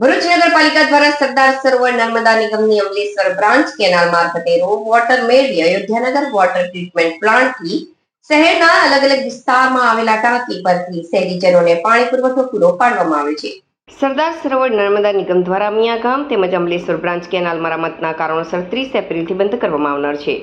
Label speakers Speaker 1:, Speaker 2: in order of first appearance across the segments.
Speaker 1: ભરૂચ નગરપાલિકા દ્વારા સરદાર સરોવર નર્મદા નિગમની અમલેશ્વર બ્રાન્ચ કેનાલ મારફતે રો વોટર મેળવી અયોધ્યાનગર વોટર ટ્રીટમેન્ટ પ્લાન્ટથી શહેરના અલગ અલગ વિસ્તારમાં આવેલા ટાંકી પરથી શહેરીજનોને પાણી પુરવઠો પૂરો પાડવામાં આવે છે. સરદાર સરોવર નર્મદા નિગમ દ્વારા મિયાગામ તેમજ અમલેશ્વર બ્રાન્ચ કેનાલ મરામતના કારણોસર ત્રીસ એપ્રિલથી બંધ કરવામાં આવનાર છે.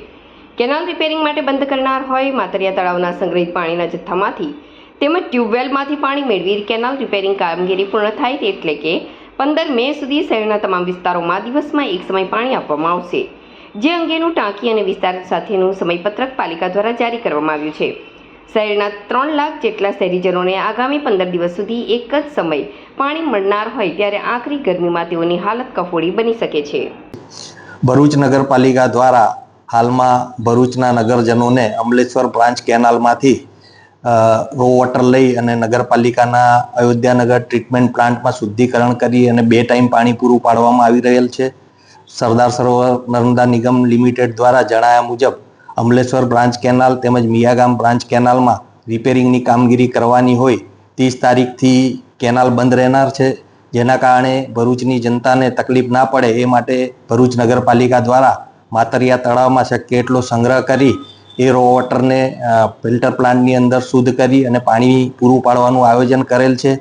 Speaker 1: કેનાલ રિપેરિંગ માટે બંધ કરનાર હોય, માતરિયા તળાવના સંગ્રહિત પાણીના જથ્થામાંથી તેમજ ટ્યુબવેલમાંથી પાણી મેળવી કેનાલ રિપેરિંગ કામગીરી પૂર્ણ થાય એટલે કે પંદર મે સુધી શહેરના તમામ વિસ્તારોમાં દિવસમાં એક સમય પાણી આપવામાં આવશે. જે અંગેનું ટાંકી અને વિસ્તાર સાથેનું સમયપત્રક પાલિકા દ્વારા જારી કરવામાં આવ્યું છે. શહેરના ત્રણ લાખ જેટલા શહેરીજનોને આગામી પંદર દિવસ સુધી એક જ સમય પાણી મળનાર હોય ત્યારે આખરી ગરમીમાં તેઓની હાલત કફોડી બની શકે છે.
Speaker 2: ભરૂચ નગરપાલિકા દ્વારા હાલમાં ભરૂચના નગરજનોને અમલેશ્વર બ્રાન્ચ કેનાલમાંથી રો વોટર લઈ અને નગરપાલિકાના અયોધ્યાનગર ટ્રીટમેન્ટ પ્લાન્ટમાં શુદ્ધિકરણ કરી અને બે ટાઈમ પાણી પૂરું પાડવામાં આવી રહેલ છે. સરદાર સરોવર નર્મદા નિગમ લિમિટેડ દ્વારા જણાયા મુજબ, અમલેશ્વર બ્રાન્ચ કેનાલ તેમજ મિયાગામ બ્રાન્ચ કેનાલમાં રિપેરિંગની કામગીરી કરવાની હોય ત્રીસ તારીખથી કેનાલ બંધ રહેનાર છે. જેના કારણે ભરૂચની જનતાને તકલીફ ના પડે એ માટે ભરૂચ નગરપાલિકા દ્વારા માતરિયા તળાવમાં શક્ય એટલો સંગ્રહ કરી એ રો વોટરને ફિલ્ટર પ્લાન્ટની અંદર શુદ્ધ કરી અને પાણી પૂરું પાડવાનું આયોજન કરેલ છે.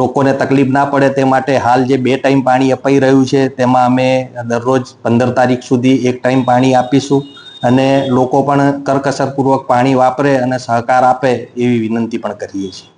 Speaker 2: લોકોને તકલીફ ના પડે તે માટે હાલ જે બે ટાઈમ પાણી અપાઈ રહ્યું છે, તેમાં અમે દરરોજ પંદર તારીખ સુધી એક ટાઈમ પાણી આપીશું અને લોકો પણ કરકસરપૂર્વક પાણી વાપરે અને સહકાર આપે એવી વિનંતી પણ કરીએ છીએ.